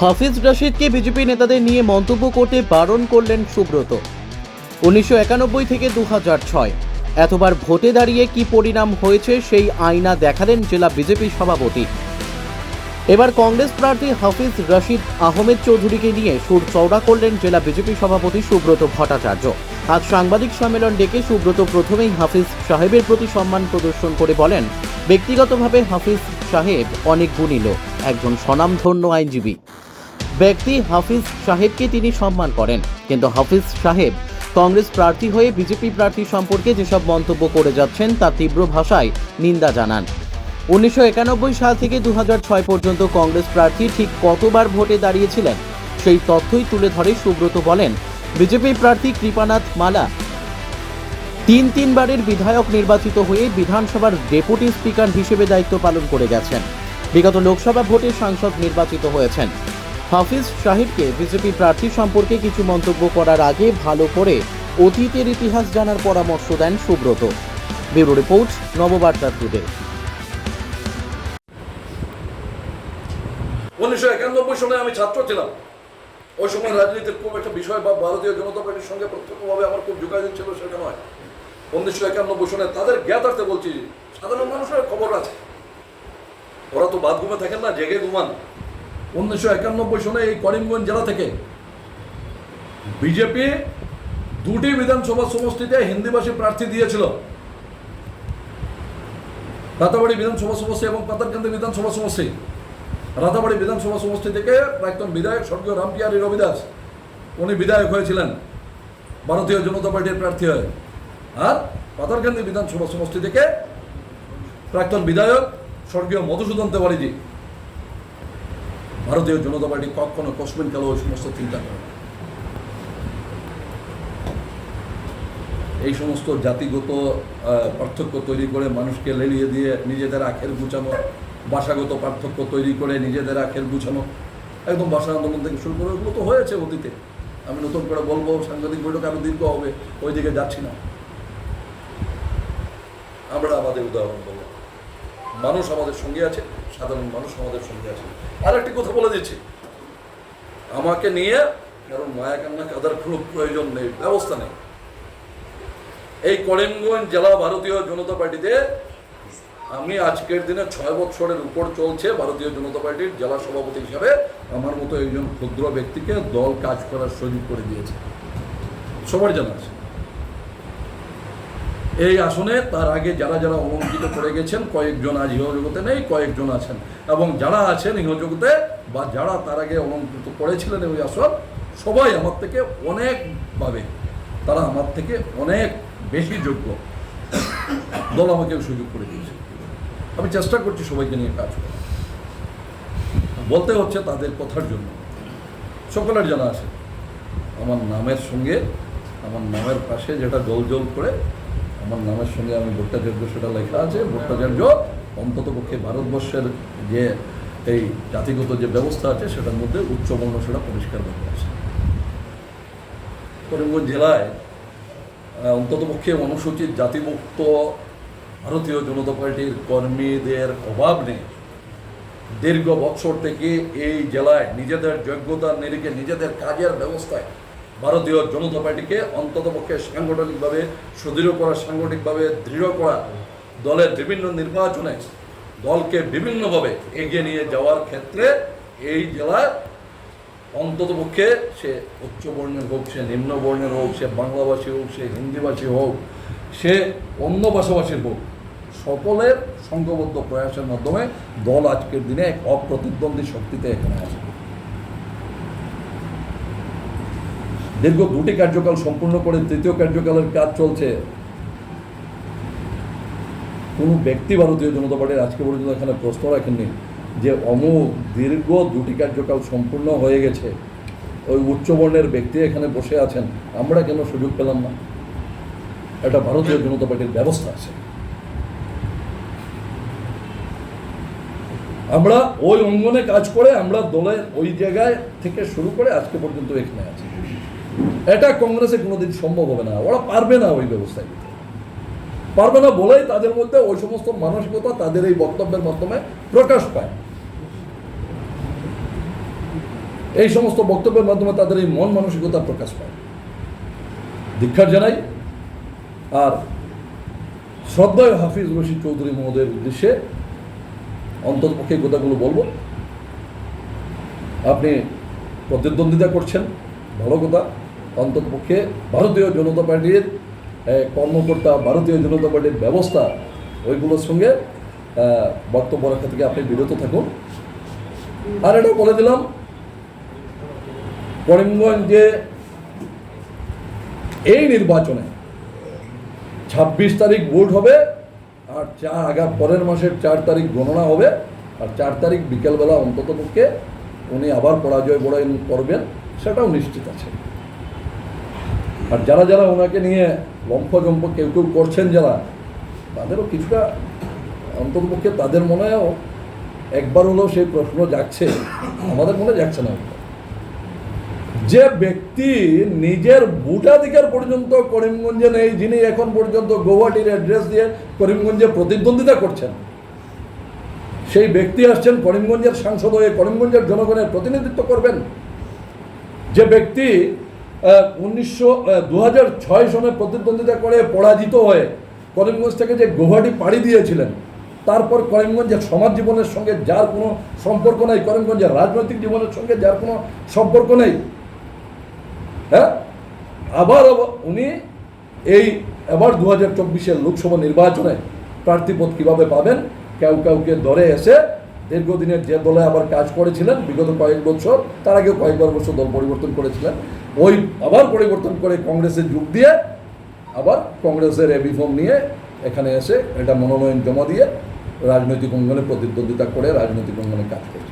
হাফিজ রশিদকে BJP নেতাদের নিয়ে মন্তব্য করতে বারণ করলেন সুব্রত। উনিশশো একানব্বই থেকে দু ছয়। এতবার ভোটে দাঁড়িয়ে কি পরিণাম হয়েছে সেই আয়না দেখালেন জেলা বিজেপি সভাপতি। এবার কংগ্রেস প্রার্থী হাফিজ রশিদ আহমেদ চৌধুরীকে নিয়ে সুর চওড়া করলেন জেলা বিজেপি সভাপতি সুব্রত ভট্টাচার্য। আজ সাংবাদিক সম্মেলন ডেকে সুব্রত প্রথমেই হাফিজ সাহেবের প্রতি সম্মান প্রদর্শন করে বলেন, ব্যক্তিগতভাবে হাফিজ সাহেব অনেক গুণী লোক, একজন স্বনামধন্য আইনজীবী। ব্যক্তি হাফিজ সাহেবকে তিনি সম্মান করেন। কিন্তু হাফিজ সাহেব কংগ্রেস প্রার্থী হয়ে বিজেপি প্রার্থী সম্পর্কে যেসব মন্তব্য করে যাচ্ছেন, তা তীব্র ভাষায় নিন্দা জানান। উনিশশো একানব্বই সাল থেকে দু পর্যন্ত কংগ্রেস প্রার্থী ঠিক কতবার ভোটে দাঁড়িয়েছিলেন, সেই তথ্যই তুলে ধরে সুব্রত বলেন, বিজেপি প্রার্থী কৃপানাথ মালা তিন তিনবারের বিধায়ক নির্বাচিত হয়ে বিধানসভার ডেপুটি স্পিকার হিসেবে দায়িত্ব পালন করে গেছেন। বিগত লোকসভা ভোটে সাংসদ নির্বাচিত হয়েছেন। হাফিজ সাহেবকে বিজেপি প্রার্থী সম্পর্কে কিছু মন্তব্য করার আগে ভালো করে অতীতের ইতিহাস জানার পরামর্শ দেন Subrata. Bureau report, Nababarta today. উনিশশো একানব্বই সালে আমি ছাত্র ছিলাম। ওই সময় রাজনীতির খুব একটা বিষয় বা ভারতীয় জনতা পার্টির সঙ্গে প্রত্যক্ষভাবে আমার খুব যোগাযোগ ছিল সেটা নয়। উনিশশো একানব্বই সালে তাদের জ্ঞাতার্থে বলছি, সাধারণ মানুষের খবর আছে। ওরা তো বাদ ঘুমে থাকেন না, জেগে ঘুমান। উনিশশো একানব্বই সনে এই করিমগঞ্জ জেলা থেকে বিজেপি দুটি বিধানসভা সমষ্টিতে হিন্দিভাষী প্রার্থী দিয়েছিল। রাতাবাড়ি বিধানসভা সমষ্টি এবং পাতারকান্দি বিধানসভা সমষ্টি। রাতাবাড়ি বিধানসভা সমষ্টি থেকে প্রাক্তন বিধায়ক স্বর্গীয় রামপিয়ারি রবিদাস, উনি বিধায়ক হয়েছিলেন। ভারতীয় জনতা পার্টির প্রার্থী হয়ে। আর পাতারকান্দি বিধানসভা সমষ্টি থেকে প্রাক্তন বিধায়ক স্বর্গীয় মধুসূদন তেওয়ারিজি। ভারতীয় জনতা পার্টি কখনো কসমিন কালো ওই সমস্ত চিন্তা করে এই সমস্ত জাতিগত পার্থক্য তৈরি করে মানুষকে লেলিয়ে দিয়ে নিজেদের আখের গুছানো, ভাষাগত পার্থক্য তৈরি করে নিজেদের আখের গুছানো, একদম ভাষা আন্দোলন থেকে শুরু করে ওগুলো তো হয়েছে অতীতে। আমি নতুন করে বলব, সাংবাদিক বৈঠক আরও দীর্ঘ হবে ওই দিকে যাচ্ছি না। আমরা আমাদের উদাহরণ বলব। মানুষ আমাদের সঙ্গে আছে, সাধারণ মানুষ আমাদের সঙ্গে আছে। আর একটি কথা বলে দিচ্ছি। আমাকে নিয়ে কারণ মায়া কান্না কাদার খুব প্রয়োজন নেই, ব্যবস্থা নেই। এই করিমগঞ্জ জেলা ভারতীয় জনতা পার্টিতে আমি আজকের দিনে ছয় বছরের উপর চলছে ভারতীয় জনতা পার্টির জেলা সভাপতি হিসাবে। আমার মতো একজন ক্ষুদ্র ব্যক্তিকে দল কাজ করার সুযোগ করে দিয়েছে। সবার জানা আছে। এই আসনে তার আগে যারা যারা অলঙ্কিত করে গেছেন, কয়েকজন আজ ইহজগতে নেই, কয়েকজন আছেন। এবং যারা আছেন ইহজগতে বা যারা তার আগে অলঙ্কৃত করেছিলেন ওই আসন, সবাই আমার থেকে অনেকভাবে, তারা আমার থেকে অনেক বেশি যোগ্য। দল আমাকে সুযোগ করে দিয়েছে। আমি চেষ্টা করছি সবাইকে নিয়ে কাজ করার। বলতে হচ্ছে তাদের কথার জন্য। সকলের জানা আছে। আমার নামের সঙ্গে, আমার নামের পাশে যেটা জল জল করে আমার নামের সঙ্গে আমি ভট্টাচার্য সেটা লেখা আছে। ভট্টাচার্য অন্তত পক্ষে ভারতবর্ষের যে এই জাতিগত যে ব্যবস্থা আছে, সেটার মধ্যে উচ্চবর্ণ সেটা পরিষ্কার ভাবে আছে করিমগঞ্জ জেলায় অন্তত পক্ষে অনুসূচিত জাতিমুক্ত ভারতীয় জনতা পার্টির কর্মীদের অভাব নেই। দীর্ঘ বছর থেকে এই জেলায় নিজেদের যোগ্যতার নিরিখে নিজেদের কাজের ব্যবস্থায় ভারতীয় জনতা পার্টিকে অন্ততপক্ষে সাংগঠনিকভাবে, সুদৃঢ় করা, সাংগঠনিকভাবে দৃঢ় করা দলের বিভিন্ন নির্বাচনে দলকে বিভিন্নভাবে এগিয়ে নিয়ে যাওয়ার ক্ষেত্রে এই জেলার অন্ততপক্ষে সে উচ্চ বর্ণের হোক, সে নিম্ন বর্ণের হোক, সে বাংলাভাষী হোক, সে হিন্দিভাষী হোক, সে অন্য ভাষাভাষীর হোক, সকলের সংঘবদ্ধ প্রয়াসের মাধ্যমে দল আজকের দিনে এক অপ্রতিদ্বন্দ্বী শক্তিতে এখানে আছে দীর্ঘ দুটি কার্যকাল সম্পূর্ণ করে তৃতীয় কার্যকালের কাজ চলছে। কোনো ব্যক্তি ভারতীয় জনতা পার্টির আজকে পর্যন্ত এখানে প্রশ্ন রাখেননি যে অমুক দীর্ঘ দুটি কার্যকাল সম্পূর্ণ হয়ে গেছে। ওই উচ্চবর্ণের ব্যক্তি এখানে বসে আছেন, আমরা কেন সুযোগ পেলাম না? এটা ভারতীয় জনতা পার্টির ব্যবস্থা আছে। আমরা ওই অঙ্গনে কাজ করে আমরা দলের ওই জায়গায় থেকে শুরু করে আজকে পর্যন্ত এখানে আছি। এটা কংগ্রেসে কোনোদিন সম্ভব হবে না। ওরা পারবে না ওই ব্যবস্থায়। পারবে না বলেই তাদের মধ্যে ওই সমস্ত মানসিকতা তাদের এই বক্তব্যের মাধ্যমে প্রকাশ পায়। এই সমস্ত বক্তব্যের মাধ্যমে তাদের এই মন মানসিকতা প্রকাশ পায়। দীক্ষার জানাই। আর শ্রদ্ধায় হাফিজ রশিদ চৌধুরী মহোদয়ের উদ্দেশ্যে অন্ততপক্ষে কথাগুলো বলব। আপনি প্রতিদ্বন্দ্বিতা করছেন, ভালো কথা। অন্ততপক্ষে ভারতীয় জনতা পার্টির কর্মকর্তা ভারতীয় জনতা পার্টির ব্যবস্থা ওইগুলোর সঙ্গে বক্তব্য রাখা থেকে আপনি বিরত থাকুন। আর এটা বলে দিলাম, করিমগঞ্জে এই নির্বাচনে ছাব্বিশ তারিখ ভোট হবে, আর চার, আগা পরের মাসের চার তারিখ গণনা হবে, আর চার তারিখ বিকেলবেলা অন্তত পক্ষে উনি আবার পরাজয় বড়াই করবেন, সেটাও নিশ্চিত আছে। আর যারা যারা ওনাকে নিয়ে লম্ফজম্প কেউ কেউ করছেন যারা, তাদেরও কিছুটা অন্ততপক্ষে তাদের মনেও একবার হলেও সেই প্রশ্ন যাচ্ছে আমাদের মনে যাচ্ছে না। যে ব্যক্তি নিজের ভোটাধিকার পর্যন্ত করিমগঞ্জে নেই, যিনি এখন পর্যন্ত গৌহাটির অ্যাড্রেস দিয়ে করিমগঞ্জে প্রতিদ্বন্দ্বিতা করছেন, সেই ব্যক্তি আসছেন করিমগঞ্জের সাংসদ হয়ে করিমগঞ্জের জনগণের প্রতিনিধিত্ব করবেন। যে ব্যক্তি উনিশশো দু সনে প্রতিদ্বন্দ্বিতা করে পরাজিত হয়ে করিমগঞ্জ থেকে যে গৌহাটি পাড়ি দিয়েছিলেন, তারপর করিমগঞ্জের সমাজ জীবনের সঙ্গে যার কোনো সম্পর্ক নেই করিমগঞ্জের রাজনৈতিক জীবনের সঙ্গে যার কোনো সম্পর্ক নেই। হ্যাঁ? আবার আবার উনি এই এবার দু হাজার চব্বিশের লোকসভা নির্বাচনে প্রার্থীপদ কীভাবে পাবেন, কেউ কাউকে ধরে এসে দীর্ঘদিনের যে দলে আবার কাজ করেছিলেন, বিগত কয়েক বছর, তার আগেও কয়েকবার বছর দল পরিবর্তন করেছিলেন। ওই আবার পরিবর্তন করে কংগ্রেসে যোগ দিয়ে আবার কংগ্রেসের এবি ফর্ম নিয়ে এখানে এসে এটা মনোনয়ন জমা দিয়ে রাজনৈতিক অঙ্গনে প্রতিদ্বন্দ্বিতা করে রাজনৈতিক অঙ্গনে কাজ করছে